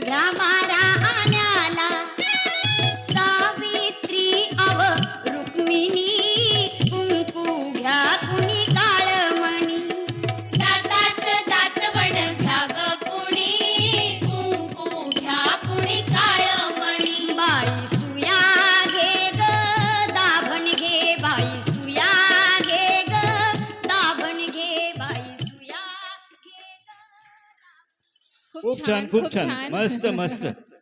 ध्यान खूप छान खूप छान. मस्त मस्त.